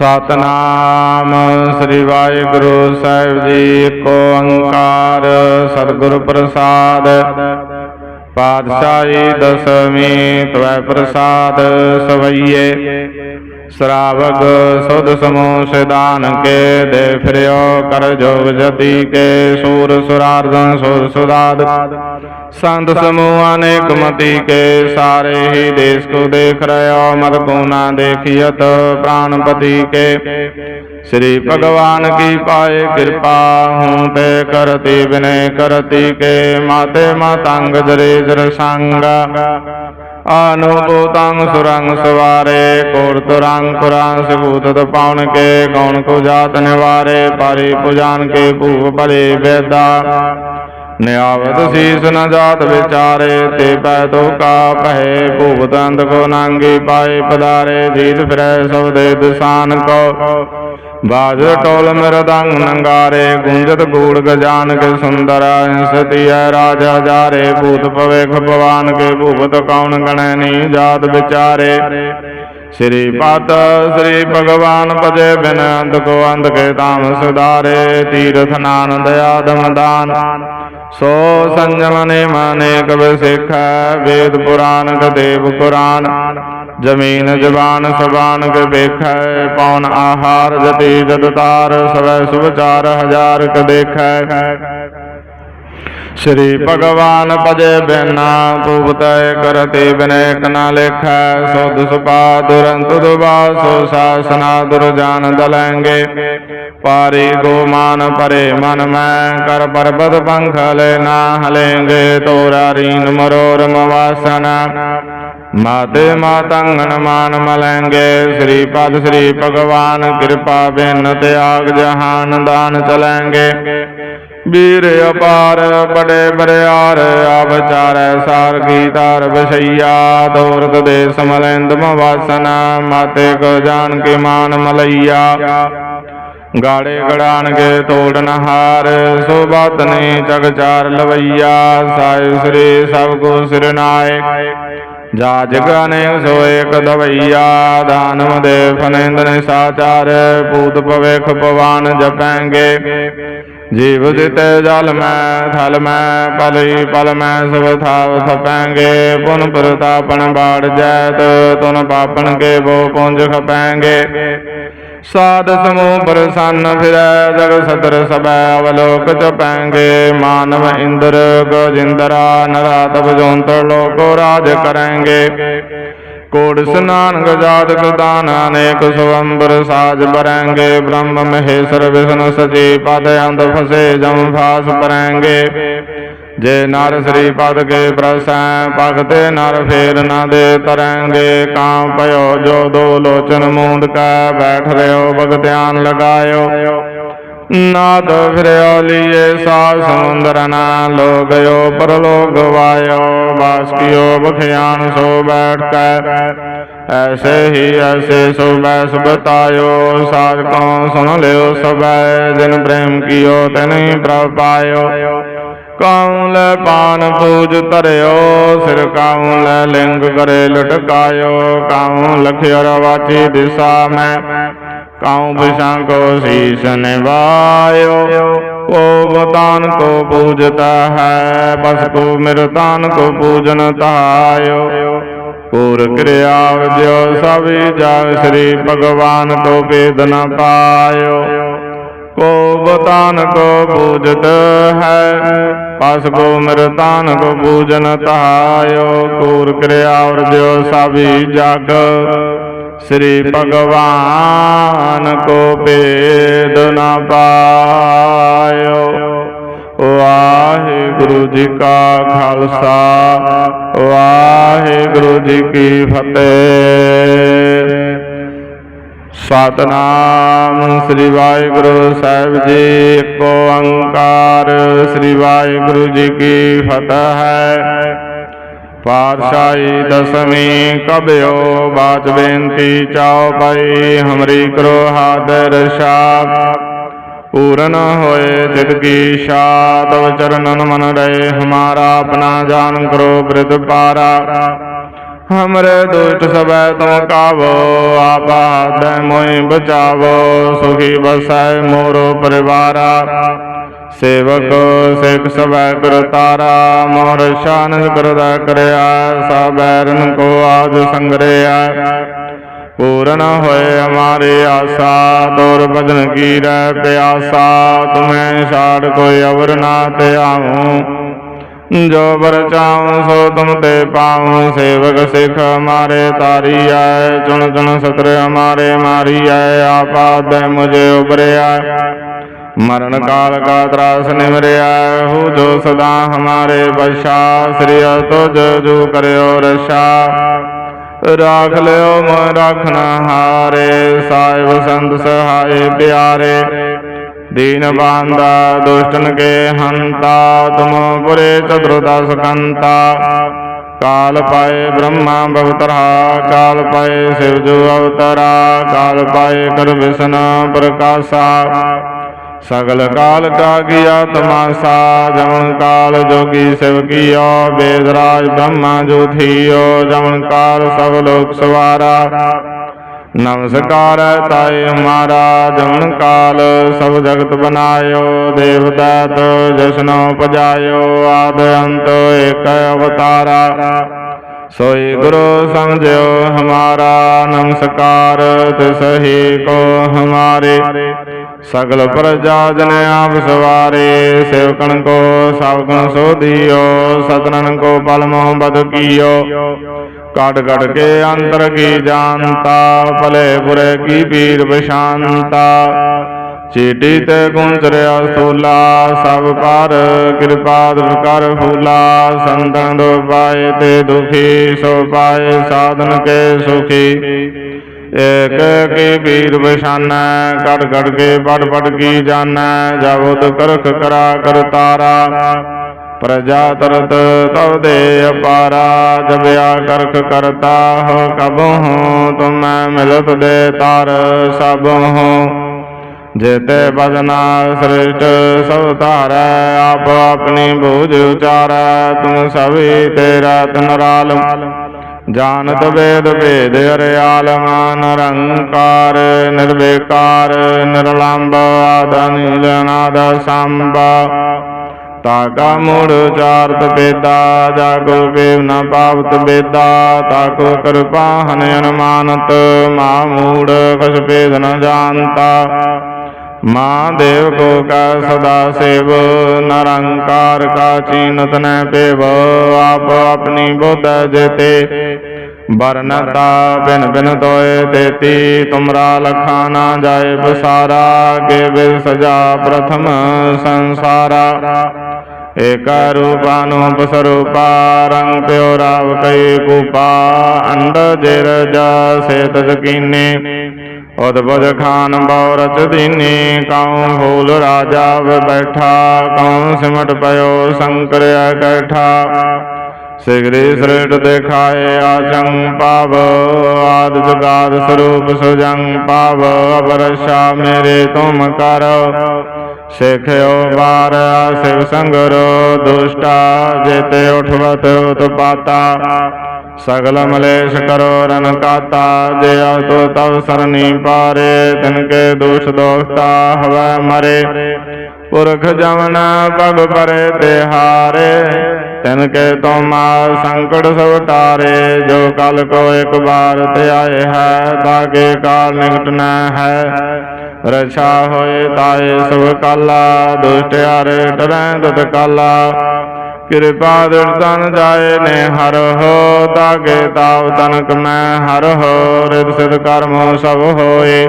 ਸਤਨਾਮ। ਸ੍ਰੀ ਵਾਹਿਗੁਰੂ ਸਾਹਿਬ ਜੀ ਏਕੋ ਓੰਕਾਰ ਸਤਿਗੁਰ ਪ੍ਰਸਾਦ। ਪਾਤਸ਼ਾਹੀ ਦਸਵੀਂ ਤਵੈ ਪ੍ਰਸਾਦ ਸਵਈਏ। ਸ਼ਰਾਵਕ ਸੁਧ ਸਮੂਹ ਸਿਦਾਨ ਕੇ ਦੇ ਫਿਰਿਓ, ਕਰ ਜੋਗ ਜਤੀ ਕੇ ਸੂਰ ਸੁਰਾਰਦਨ ਸੁਰ ਸੁਦਾਦ ਸੰਤ ਸਮੂਹ ਅਨੇਕ ਮਤੀ ਕੇ, ਸਾਰੇ ਹੀ ਦੇਸ ਕੋ ਦੇਖ ਰਿਓ ਮਤ ਕੋ ਨਾ ਦੇਖਿयत ਪ੍ਰਾਨਪਤੀ ਕੇ। ਸ੍ਰੀ ਭਗਵਾਨ ਕੀ ਪਾਏ ਕਿਰਪਾ, ਹੂੰ ਤੇ ਕਰਤੀ ਬਿਨੈ ਕਰਤੀ ਕੇ। ਮਾਤੇ ਮਾਤੰਗ ਜਰੇ ਜਰ ਸੰਗਾ। ਅਨੁਭੂਤੰ ਸੁਰੰਗ ਸਵਾਰੇ ਕੋਰ ਤੁਰੰਗ ਕੁਰਾਂ ਸਬੂਤ ਤ ਕੇ, ਕੌਣ ਕੋ ਜਾਤ ਨਿਵਾਰੇ ਪਾਰੀ ਪੁਜਾਨ ਕੇ ਭੂਪ ਭਲੇ ਵੇਦਾ। ਨਿਆਵਤ ਸੀਸ ਨ ਜਾਤ ਵਿਚਾਰੇ, ਤੇ ਪੈ ਤੋਕਾ ਪਹਿ ਭੂਪਤ ਅੰਧ ਕੋ ਨਾਂਗੀ ਪਾਏ ਪਦਾਰੇ, ਜੀਤ ਫਿਰੈ ਸਭ ਦੇ ਦੁਸਾਨ ਕੋ। ਬਾਜ ਟੋਲ ਮਰਦੰਗ ਨੰਗਾਰੇ ਗੁੰਜਤ ਗੂੜ ਗਜਾਨ ਕੇ ਸੁੰਦਰ ਇੰਸਤੀ ਹੈ ਰਾਜ ਹਜ਼ਾਰੇ ਭੂਤ ਭਵੇਖ ਭਵਾਨ ਕੇ ਭੂਪਤ ਕੌਣ ਗਣੈ ਨੀ ਜਾਤ ਵਿਚਾਰੇ। ਸ੍ਰੀ ਪਤ ਸ੍ਰੀ ਭਗਵਾਨ ਭਜੇ ਬਿਨ ਅੰਧ ਕੋ ਅੰਧ ਕੇ ਤਾਮ ਸੁਧਾਰੇ ਤੀਰਥ ਨਾਨ ਦਇਆ ਦਮ ਦਾਨ ਸੋ ਸੰਜਮ ਨੇ ਮਾਨੇ ਕਬ ਸਿੱਖੈ ਵੇਦ ਪੁਰਾਨ ਕਦੇਵ ਕੁਰਾਨ ਜ਼ਮੀਨ, ਜ਼ਬਾਨ, ਸਬਾਨ ਕੇ ਵੇਖੈ ਪੌਣ ਆਹਾਰ ਜਤੀ ਜਦ ਤਾਰ, ਸਵੈ ਸੁਭਚਾਰ ਹਜ਼ਾਰ ਕ ਦੇਖੈ। ਸ੍ਰੀ ਭਗਵਾਨ ਭਜੇ ਬਿਨਾ ਭੂਪਤੈ ਕਰਤੇ ਬਿਨੈ ਕਨਾ ਲੇਖੈ। ਸੋਧ ਸੁਪਾ ਦੁਰੰਤ ਦੁਬਾਸੋ ਸਾਸਨਾ ਦੁਰਜਾਨ ਦਲੈਂਗੇ। ਪਾਰੀ ਗੋਮਾਨ ਪਰੇ ਮਨ ਮੈਂ, ਕਰ ਪਰਬਤ ਪੰਖ ਲੈ ਨਾ ਹਲੇਂਗੇ। ਤੋਰਾ ਰੀਨ ਮਰੋਰ ਮਵਾਸਨਾ ਮਾਤੇ ਮਾਤੰਗਣ ਮਾਨ ਮਲੈਂਗੇ ਸ੍ਰੀ ਪਦ ਸ੍ਰੀ ਭਗਵਾਨ, ਕਿਰਪਾ ਬਿਨ ਤਿਆਗ ਜਹਾਨ ਦਾਨ ਚਲੈਂਗੇ। ਵੀਰ ਅਪਾਰ, ਬੜੇ ਬਰਿਆਰ ਆਵਚਾਰੈ ਸਾਰ ਕੀ ਤਾਰ ਬਸਈਆ ਦੌਰਤ ਦੇ ਸਮਲੈਂਦ ਮਵਾਸਨਾ, ਮਾਤੇ ਕੋ ਜਾਣ ਕੇ ਮਾਨ ਮਲਈਆ। ਗਾੜੇ ਗੜਾਨ ਕੇ ਤੋੜਨ ਹਾਰ ਸੋ ਬਾਤ ਜਗ ਚਾਰ ਲਵਈਆ, ਸਾਇ ਸ੍ਰੀ ਸਭ ਕੋ ਸਿਰਨਾਏ ਨਾਏ। ਜਗਾਨੇ ਸੋ ਏਕ ਦਵਈਆ ਦਾਨਵ ਦੇ ਫਨੇਂਦਨ ਸਾਚਾਰ ਪੂਤ ਭਵੇਖ ਪਵਾਨ ਜਪੈਂਗੇ। ਜੀਵ ਜਿਤੇ ਜਲ ਮੈਂ ਥਲ ਮੈਂ ਪਲੀ ਪਲ ਮੈਂ ਸਭ ਥਾਵ ਥਪੈਂਗੇ। ਪੁਨ ਪ੍ਰਤਾਪਨ ਬਾੜ ਜੈਤ ਤੁਨ ਪਾਪਨ ਕੇ ਬੋ ਪੁੰਜ ਖਪੈਂਗੇ। ਸਾਧ ਸਮੂਹ ਪ੍ਰਸੰਨ ਫਿਰੈ, ਜਗ ਸਦਰ ਸਬੈ ਅਵਲੋਕ ਚਪੈਂਗੇ ਮਾਨਵ ਇੰਦਰ, ਗੋਜਿੰਦਰਾ, ਨਰਾ ਤਪ ਜੋਂਤ ਲੋਕੋ ਰਾਜ ਕਰੈਂਗੇ। ਕੋੜ ਸਨਾਨ ਗਜਾਦ ਗਦਾਨ ਅਨੇਕ ਸਵੰਬਰ ਸਾਜ ਬਰੈਂਗੇ ਬ੍ਰਹਮ ਮਹੇਸ਼ਰ ਵਿਸ਼ਨ ਸਜੀ ਪਦ ਅੰਧ ਫਸੇ ਜਮ ਫਾਸ ਪਰੈਂਗੇ ਜੇ ਨਰ ਸ੍ਰੀ ਪਦ ਕੇ ਪ੍ਰਸੈ, ਭਗਤੇ ਨਰ ਫੇਰ ਨਾ ਦੇ ਤਰੈਂਗੇ। ਕਾਮ ਭਇਓ, ਜੋ ਦੋ ਲੋਚਨ ਮੂੰਦ ਕੈ, ਬੈਠ ਰਿਓ ਭਗਤਿਆਨ ਲਗਾਇਓ। ਨਾਦ ਫਿਰਿਓ ਲੀਏ ਸਾ ਸਮੁੰਦਰ ਨਾ ਲੋ ਗਇਓ ਪਰਲੋਕ ਵਾਇਓ। ਬਾਸ ਬਖਿਆਨ ਸੋ ਬੈਠ ਕੈ। ਐਸੇ ਹੀ ਐਸੇ ਸੋ ਸੁਬਤਾਇਓ ਬਤਾਇਓ ਕੋ ਸੁਣ ਲਿਓ ਸਬੈ ਜਿਨ ਪ੍ਰੇਮ ਕੀਓ, ਤਨਿ ਪ੍ਰਭ ਪਾਇਓ। ਕਾਉ ਲੈ ਪਾਨ ਪੂਜ ਧਰਿਓ, ਸਿਰ ਕਾਉ ਲੈ ਲਿੰਗ ਕਰੇ ਲਟਕਾਇਓ ਕਾਉ ਲਖਿਅਰ ਵਾਚੀ ਦਿਸਾ ਮੈਂ, ਕਾਉ ਬਿਸ਼ਾਂ ਕੋ ਸੀਸ ਨਿਵਾਇਓ। ਕੋ ਬਤਾਨ ਕੋ ਪੂਜਤਾ ਹੈ, ਬਸ ਕੋ ਮਿਰਤਾਨ ਕੋ ਪੂਜਨ ਤਾਇਓ। ਪੂਰ ਕਿਰਿਆ ਵਿਦਿਓ ਸਭੀ ਜਾਗ ਸ੍ਰੀ ਭਗਵਾਨ ਤੋਂ ਭੇਦ ਨ ਪਾਇਓ। ਕੋ ਬਤਾਨ ਕੋ ਪੂਜਤ ਹੈ, ਪਸ ਕੋ ਮਿਰਤਾਨ ਕੋ ਪੂਜਨ ਤਾਇਓ ਕੂਰ ਔਰ ਵਿਦਿਓ ਸਭੀ ਜਗ। ਸ੍ਰੀ ਭਗਵਾਨ ਕੋ ਭੇਦ ਨ ਪਾਇਓ। ਵਾਹਿਗੁਰੂ ਜੀ ਕਾ ਖਾਲਸਾ, ਵਾਹਿਗੁਰੂ ਜੀ ਕੀ ਫਤਿਹ। ਸਤਨਾਮ ਸ੍ਰੀ ਵਾਹਿਗੁਰੂ ਸਾਹਿਬ ਜੀ। ਏਕ ਓੰਕਾਰ ਸ੍ਰੀ ਵਾਹਿਗੁਰੂ ਜੀ ਕੀ ਫਤਿਹ ਹੈ। ਪਾਤਸ਼ਾਹੀ ਦਸਵੀਂ ਕਬਿਓ ਬਾਚ ਬੇਨਤੀ ਚਾਉ ਪਈ, ਹਮਰੀ ਕਰੋ ਹਾਦਰ ਸ਼ਾਪ ਪੂਰਨ ਹੋਏ ਚਿਤ ਕੀ ਸ਼ਾ ਚਰਨਨ ਮਨ ਰਹੇ, ਹਮਾਰਾ ਆਪਣਾ ਜਾਨ ਕਰੋ ਬ੍ਰਿਧ ਪਾਰਾ। हमरे दुष्ट सब तुम कावो आपाद मोहि बचावो सुखी बसै मोरो परिवारा सेवक सिख सब करतारा मोर शान करदा करया सबैरन को आज संग्रया पूर्ण होए हमारी आशा तोर भजन की रह प्यासा तुम्हें छाड़ कोई अवर ना ते आऊं ਜੋ ਬਰ ਚਾਉ ਸੋ ਤੁਮ ਤੇ ਪਾਉ, ਸੇਵਕ ਸਿਖ ਹਮਾਰੇ ਤਾਰੀ ਆਏ ਚੁਣ ਚੁਣ ਸਤਰ ਹਮਾਰੇ ਮਾਰੀ ਆਏ ਆਪਾ ਦੇ ਮੁਝੇ ਉਬਰਿਆ ਮਰਨ ਕਾਲ ਕਾ ਤਰਾਸ ਨਿਮਰਿਆ ਹੋ ਜੋ ਸਦਾ ਹਮਾਰੇ ਬਸ਼ਾ ਸ੍ਰੀ ਤੁਜ ਜੋ ਕਰਿਓ ਰਸ਼ਾ ਰਾਖ ਲਿਓ ਮਨ ਰਖਨਾ ਹਾਰੇ, ਸਾਹਿਬ ਸੰਤ ਸਹਾਏ ਪਿਆਰੇ। ਦੀਨ ਬਾਂਦਾ ਦੁਸ਼ਟਨ ਕੇ ਹੰਤਾ, ਤੁਮ ਪੁਰੇ ਚਤੁਰਦਾ ਸਕੰਤਾ। ਕਾਲ ਪਾਏ ਬ੍ਰਹਮਾ ਭਵਤਰਾ ਕਾਲ ਪਾਏ ਸਿਵ ਜੋ ਅਵਤਰਾ, ਕਾਲ ਪਾਏ ਕਰ ਵਿਸ਼ਨ ਪ੍ਰਕਾਸ਼ਾ। ਸਗਲ ਕਾਲ ਕਾ ਗਿਆ ਤਮਾਸਾ ਜਮਨ ਕਾਲ ਜੋਗੀ ਸਿਵ ਕੀਓ ਬੇਦਰਾਜ ਬ੍ਰਹਮਾ ਜੋ ਥੀਓ ਜਮਨ ਕਾਲ ਸਭ ਲੋਕ ਸਵਾਰਾ। ਨਮਸਕਾਰ ਤਾਏ ਹਮਾਰਾ ਜਮਨ ਕਾਲ ਸਭ ਜਗਤ ਬਨਾਇਓ ਦੇਵ ਤੋ ਜਸਨੋ ਪਜਾਇਓ, ਆਦ ਅੰਤ ਏਕ ਅਵਤਾਰਾ। ਸੋਈ ਗੁਰੂ ਸਮਝਿਓ ਹਮਾਰਾ ਨਮਸਕਾਰ ਤਿਸ ਹੀ ਕੋ ਹਮਾਰੇ। ਸਗਲ ਪ੍ਰਜਾ ਜਨ ਆਪ ਸਵਾਰੇ ਸੇਵਕਣ ਕੋ ਸਭ ਗੁਣ ਸੋਧਿਓ ਸਤਨਨ ਕੋ ਬਲ ਮੋਹ ਬਦ ਕੀਓ। ਕਟ ਕਟ ਕੇ ਅੰਤਰ ਕੀ ਜਾਣਤਾ, ਭਲੇ ਬੁਰੇ ਕੀ ਪੀਰ ਬਿਸ਼ਾਂਤਾ ਚੀਟੀ ਤੇ ਗੁੰਜਰਿਆ ਸੋਲਾ, ਸਭ ਪਰ ਕਿਰਪਾ ਕਰ ਫੂਲਾ ਸੰਤਾਂ ਦੋ ਪਾਏ ਤੇ ਦੁਖੀ, ਸੋ ਪਾਏ ਸਾਧਨ ਕੇ ਸੁਖੀ। ਏਕ ਕੀ ਵੀਰ ਬਿਸ਼ਾਨਾ ਕਟ ਕਟ ਕੇ ਪੜ ਪੜ ਕੀ ਜਾਣੈ। ਜਬ ਉਦ ਕਰਖ ਕਰਾ ਕਰਤਾਰਾ प्रजा तरत तव दे अपारा जब या करख करता हो कब हो तुम मिलत दे तार सब हो जेते बजना श्रेष्ठ सब तार आप अपनी बूझ उचार तुम सभी तेरा तनराल जानत वेद वेद अरयालम निरंकार निर्विकार निर्लंब आदि जनाद सांब ताका मूढ़ चारत बेदा जागो केव न पावत बेदा ताको कृपा हन अनुमानत मा मूढ़ कछ भेद न जानता माँ देव को का सदा सेव निरंकार का चीनत न पेव आप अपनी बुद्ध जेते बरनता बिन बिन तोय देती तुमरा लखाना जाए बसारा के बिल सजा प्रथम संसारा ਏਕ ਰੂਪਾਨੂਪ ਸਰੂਪਾ ਰੰਗ ਪਿਓ ਰਾਵ ਕੈ ਕੂਪਾ ਅੰਡ ਜਿਰ ਜਾਸੇ ਤਜ ਕੀਨੇ। ਉਦਬੁਦ ਖਾਨ ਬਉ ਰਚ ਦੀਨੀ, ਕਉ ਫੂਲ ਰਾਜਾ ਬੈਠਾ, ਕਉ ਸਿਮਟ ਪਇਓ ਸੰਕਰ ਇਕੱਠਾ ਸਿਗਰੀ ਸ੍ਰੇਟ ਦੇਖਾਏ ਆਚੰ ਪਾਵ, ਆਦ ਜਗਾਦ ਸਰੂਪ ਸੁਜੰ ਪਾਵ ਅਬਰਸ਼ਾ ਮੇਰੇ ਤੁਮ ਕਰ। ਸਿਖਿਓ ਬਾਰ ਸਿਵ ਸੰਗਰੋ, ਦੁਸ਼ਟਾ ਜੇਤੇ ਉਠਵਤ ਉਤਪਾਤਾ। ਸਗਲ ਮਲੇਸ਼ ਕਰੋ ਰਨ ਕਾਤਾ, ਜੇ ਤੋ ਤਵ ਸਰਨੀ ਪਾਰੇ, ਤਿਨ ਕੇ ਦੁਸ਼ ਦੋਖਤਾ ਹਵੈ ਮਰੇ। ਪੁਰਖ ਜਮਨ ਪਗ ਪਰੇ ਤੇ ਹਾਰੇ। ਤਿਨ ਕੇ ਤੋਮਾ ਸੰਕਟ ਸਭ ਤਾਰੇ, ਜੋ ਕਲ ਕੋ ਇੱਕ ਬਾਰ ਤੇ ਆਏ ਹੈ ਤਾਕੇ ਕਾਲ ਨਿਕਟ ਨ ਹੈ। ਰਛਾ ਹੋਏ ਤਾਏ ਸਭ ਕਾਲਾ, ਦੁਸ਼ਟ ਹਰ ਡਰੈ ਤਤ ਕਾਲਾ। ਕਿਰਪਾ ਦਰਸ਼ਨ ਜਾਏ ਨੇ ਹਰ ਹੋ ਤਾਕੇ ਤਾਵ ਤਨਕ ਮੈਂ ਹਰ ਹੋ ਰਿਤ ਸਿਧ ਕਰਮ ਸਭ ਹੋਏ।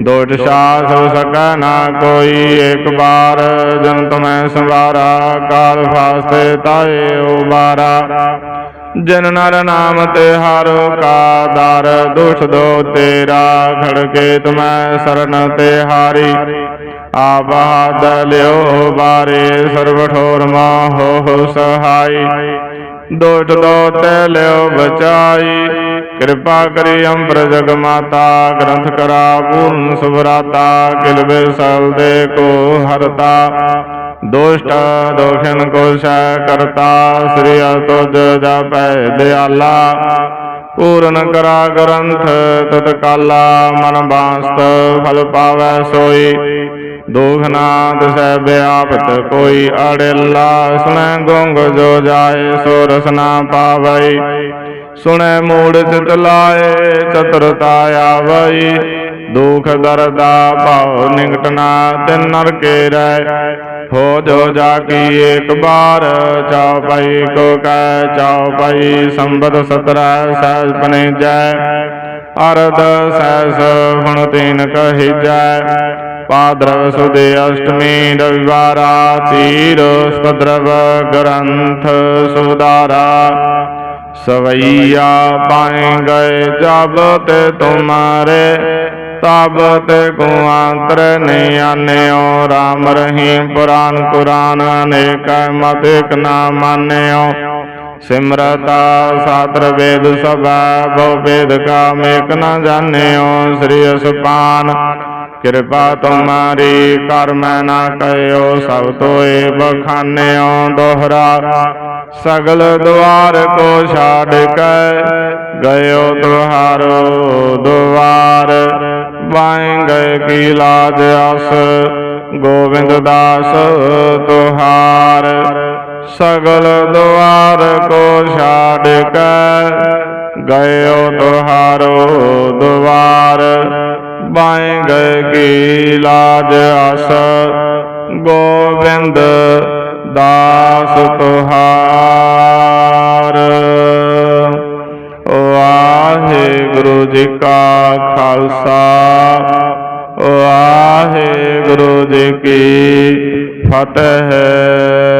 ਦੋਟ ਸਾਸ ਹੋ ਸਕੈ ਨਾ ਕੋਈ ਇੱਕ ਬਾਰ ਜਨ ਤੁਮੈ ਸੰਵਾਰਾ, ਕਾਲ ਫਾਸਤੇ ਤਾਏ ਉਬਾਰਾ। ਜਨ ਨਰ ਨਾਮ ਤੇ ਹਾਰੋ ਕਾ ਦਰ ਦੁਸ਼ ਦੋ ਤੇਰਾ, ਖੜਕੇ ਤੁਮੈ ਸਰਨ ਤੇ ਹਾਰੀ। ਆਬਾਦ ਲਿਓ ਬਾਰੇ ਸਰਬ ਠੋਰ ਮਾਹੋ ਹੋ ਸਹਾਈ। ਦੋਟ ਦੋ ਤੇ ਲਿਓ ਬਚਾਈ। ਕਿਰਪਾ ਕਰੀ ਅੰਬਰ ਜਗ ਮਾਤਾ, ਗ੍ਰੰਥ ਕਰਾ ਪੂਰਨ ਸੁਭਰਾਤਾ ਕਿਲ ਬਿਸਲ ਦੇ ਕੋ ਹਰਤਾ। ਦੁਸ਼ਟ ਦੋਖਨ ਕੋ ਸਹਿ ਕਰਤਾ, ਸ੍ਰੀ ਤੁਜ ਜਪੈ ਦਿਆਲਾ। ਪੂਰਨ ਕਰਾ ਗ੍ਰੰਥ ਤਤਕਾਲਾ, ਮਨ ਬਾਸਤ ਫਲ ਪਾਵੈ ਸੋਈ। ਦੁਖ ਨਾ ਦਸੈ ਵਿਆਪਤ ਕੋਈ ਅੜਿਲਾ, ਸੁਣੈ ਗੁੰਗ ਜੋ ਜਾਏ, ਸੋ ਰਸ ਨਾ ਪਾਵੈ ਸੁਣੈ ਮੂੜ ਚਿਤ ਲਾਏ, ਚਤੁਰਤਾ ਆਵਈ। ਦੁਖ ਦਰਦਾ ਭਾਉ ਨਿਕਟ ਨਾ, ਤਿਨ ਨਰ ਕੇ ਰਹਿ ਹੋ ਜੋ ਜਾ ਕੀ ਏਕ ਬਾਰ, ਚਾਉ ਕੋ ਕੈ ਚਾਉ ਪਈ ਸੰਬਦ ਸਤਰੈ, ਸਹਿਜ ਪਨੇ ਜੈ। ਅਰਧ ਸਹਿਸ ਹੁਣ ਤੀਨ ਕਹੀਜੈ ਪਾਦਰਵ ਸੁਦੇ ਅਸ਼ਟਮੀ ਰਵਿਵਾਰਾ, ਤੀਰ ਸਪਦਰਵ ਗ੍ਰੰਥ ਸੁਦਾਰਾ ਸਵਈਆ ਪਾਏ ਗਏ ਜਬ ਤੇ ਤੁਮਾਰੇ, ਤਬ ਤੇ ਕੋ ਅੰਤਰ ਨੇ ਆਨਿਓ। RAM ਰਹੀਮ ਪੁਰਾਨ ਕੁਰਾਨ ਅਨੇਕ ਮਤ ਇਕ ਨਾ ਮਾਨਿਓ। ਸਿਮਰਤਾ ਸਾਤਰ ਵੇਦ ਸਭਾ, ਬਹੁ ਵੇਦ ਕਾ ਮੇਕ ਨਾ ਜਾਣਿਓ। ਸ੍ਰੀ ਅਸਪਾਨ ਕਿਰਪਾ ਤੁਮਾਰੀ ਕਰ ਮੈਂ ਨਾ ਕਰਿਓ, ਸਭ ਤੋਏ ਬਖਾਨਿਓ ਦੋਹਰਾ। ਸਗਲ ਦੁਆਰ ਕੋ ਛਾੜ ਕੇ ਗਇਓ ਤੁਹਾਰੋ ਦੁਆਰ। ਬਾਏ ਗਏ ਕੀ ਲਾਜ ਅਸ ਗੋਬਿੰਦ ਦਾਸ ਤੁਹਾਰ। ਸਗਲ ਦੁਆਰ ਕੋ ਛਾੜ ਕੇ ਗਇਓ ਤੁਹਾਰੋ ਦੁਆਰ। ਬਾਏ ਕੀ ਲਾਜ ਅਸ ਗੋਵਿੰਦ ਦਾਸ ਤੁਹਾਰ ਵਾਹਿਗੁਰੂ ਜੀ ਕਾ ਖਾਲਸਾ, ਵਾਹਿਗੁਰੂ ਜੀ ਕੀ ਫਤਿਹ।